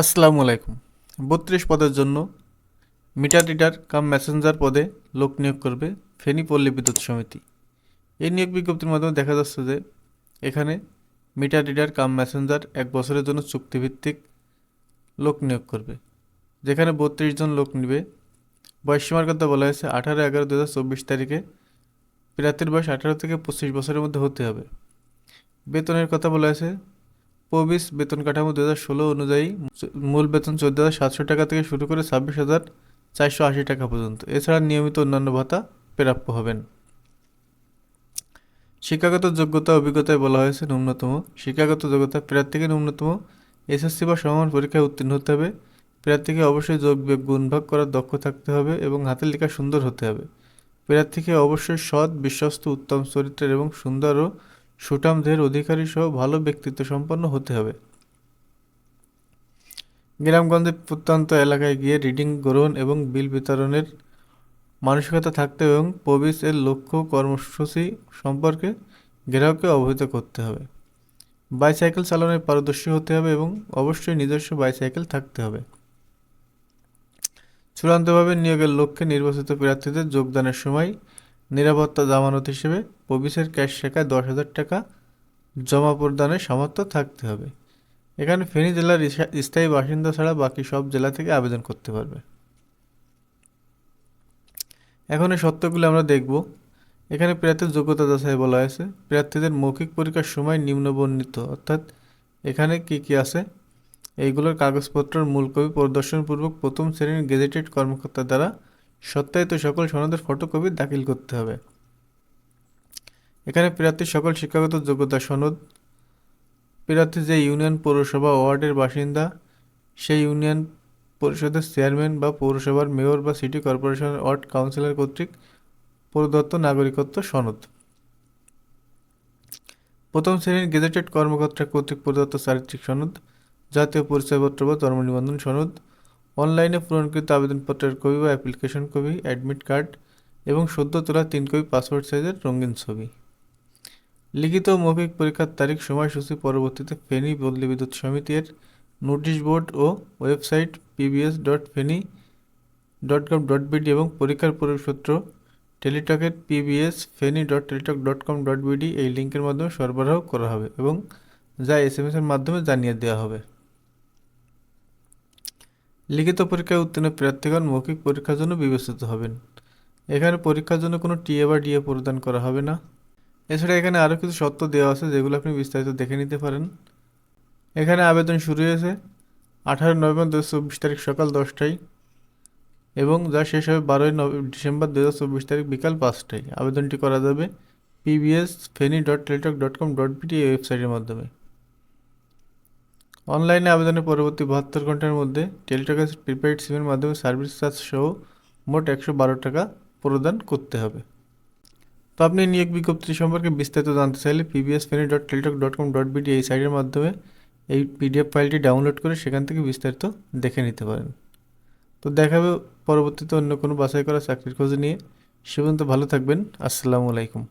আসসালামু আলাইকুম। বত্রিশ পদের জন্য মিটার রিডার কাম মেসেঞ্জার পদে লোক নিয়োগ করবে ফেনী পল্লী বিদ্যুৎ সমিতি। এই নিয়োগ বিজ্ঞপ্তির মাধ্যমে দেখা যাচ্ছে যে এখানে মিটার রিডার কাম মেসেঞ্জার এক বছরের জন্য চুক্তিভিত্তিক লোক নিয়োগ করবে, যেখানে বত্রিশ জন লোক নিবে। বয়সীমার কথা বলা হয়েছে, আঠারো এগারো দু হাজার চব্বিশ তারিখে প্রার্থীর বয়স আঠারো থেকে পঁচিশ বছরের মধ্যে হতে হবে। বেতনের কথা বলা হয়েছে পবিস বেতন কাঠামো দু হাজার ষোলো অনুযায়ী মূল বেতন চোদ্দ হাজার সাতশো টাকা থেকে শুরু করে ছাব্বিশ হাজার চারশো আশি টাকা পর্যন্ত। এছাড়া নিয়মিত অন্যান্য ভাতা প্রাপ্য হবেন। শিক্ষাগত যোগ্যতা অভিজ্ঞতায় বলা হয়েছে ন্যূনতম। শিক্ষাগত যোগ্যতা প্রার্থীকে ন্যূনতম। এসএসসি বা সমান পরীক্ষায় উত্তীর্ণ হতে হবে। প্রার্থীকে অবশ্যই যোগ বিয়োগ গুণ ভাগ করার দক্ষ থাকতে হবে এবং হাতের লেখা সুন্দর হতে হবে। প্রার্থীকে অবশ্যই সৎ, বিশ্বস্ত, উত্তম চরিত্রের এবং সুন্দর ও সুঠাম দেহের অধিকারী সহ ভালো ব্যক্তিত্ব সম্পন্ন হতে হবে। গ্রামগঞ্জে প্রত্যন্ত এলাকায় গিয়ে রিডিং, গ্রহণ এবং বিল বিতরণের মানসিকতা থাকতে এবং পবিস এর লক্ষ্য কর্মসূচি সম্পর্কে গ্রাহককে অবহিত করতে হবে। বাইসাইকেল চালানোয় পারদর্শী হতে হবে এবং অবশ্যই নিজস্ব বাইসাইকেল থাকতে হবে। চূড়ান্তভাবে নিয়োগের লক্ষ্যে নির্বাচিত প্রার্থীদের যোগদানের সময় নিরাপত্তা জামানত হিসেবে পবিসের ক্যাশ শেখায় দশ হাজার টাকা জমা প্রদানের সামর্থ্য থাকতে হবে। এখানে ফেনী জেলার স্থায়ী বাসিন্দা ছাড়া বাকি সব জেলা থেকে আবেদন করতে পারবে। এখন এই সত্যগুলো আমরা দেখব। এখানে প্রার্থীর যোগ্যতা যাচাই বলা হয়েছে। প্রার্থীদের মৌখিক পরীক্ষার সময় নিম্নবর্ণিত, অর্থাৎ এখানে কি কি আছে? এইগুলোর কাগজপত্রের মূল কপি প্রদর্শনপূর্বক প্রথম শ্রেণির গেজেটেড কর্মকর্তা দ্বারা সত্যায়িত সকল সনদের ফটোকপি দাখিল করতে হবে। এখানে প্রার্থীর সকল শিক্ষাগত যোগ্যতা সনদ, প্রার্থী যে ইউনিয়ন পৌরসভা ওয়ার্ডের বাসিন্দা, সেই ইউনিয়ন পরিষদের চেয়ারম্যান বা পৌরসভার মেয়র বা সিটি কর্পোরেশনের ওয়ার্ড কাউন্সিলর কর্তৃক প্রদত্ত নাগরিকত্ব সনদ। প্রথম শ্রেণির গেজেটেড কর্মকর্তা কর্তৃক প্রদত্ত চারিত্রিক সনদ, জাতীয় পরিচয়পত্র বা জন্ম নিবন্ধন সনদ অনলাইনে পূরণকৃত আবেদনপত্রের কপি বা অ্যাপ্লিকেশন কপি, অ্যাডমিট কার্ড এবং সদ্য তোলা তিন কপি পাসপোর্ট সাইজের রঙিন ছবি। লিখিত মৌখিক পরীক্ষার তারিখ, সময়সূচি পরবর্তীতে ফেনী বদলি বিদ্যুৎ সমিতির নোটিশ বোর্ড ও website PBS dot Feni dot com dot BD এবং পরীক্ষার পরিসূত্র টেলিটকের PBS Feni dot Teletalk dot com dot BD এই লিঙ্কের মাধ্যমে সরবরাহ করা হবে এবং যা এস এম এর মাধ্যমে জানিয়ে দেওয়া হবে। লিখিত পরীক্ষায় উত্তীর্ণ প্রার্থীগণ মৌখিক পরীক্ষার জন্য বিবেচিত হবেন। এখানে পরীক্ষার জন্য কোনো টিএ বা ডিএ প্রদান করা হবে না। এছাড়া এখানে আরও কিছু শর্ত দেওয়া আছে যেগুলো আপনি বিস্তারিত দেখে নিতে পারেন। এখানে আবেদন শুরু হয়েছে আঠারো নভেম্বর দু চব্বিশ তারিখ সকাল দশটায় এবং যা শেষ হবে বারোই ডিসেম্বর দু হাজার চব্বিশ তারিখ বিকাল পাঁচটায়। আবেদনটি করা যাবে PBS Feni dot Teletalk dot com dot BD এই ওয়েবসাইটের মাধ্যমে। অনলাইনে আবেদনের পরবর্তী বাহাত্তর ঘণ্টার মধ্যে টেলিটকের প্রিপেইড সিমের মাধ্যমে সার্ভিস চার্জ সহ মোট একশো বারো টাকা প্রদান করতে হবে। তো আপনি নিয়োগ বিজ্ঞপ্তি সম্পর্কে বিস্তারিত জানতে চাইলে PBS Feni dot Teletalk dot com dot BD এই সাইটের মাধ্যমে এই পিডিএফ ফাইলটি ডাউনলোড করে সেখান থেকে বিস্তারিত দেখে নিতে পারেন। তো দেখা দেখাবে পরবর্তীতে অন্য কোনো বাছাই করা চাকরির খোঁজ নিয়ে। সে পর্যন্ত ভালো থাকবেন। আসসালামু আলাইকুম।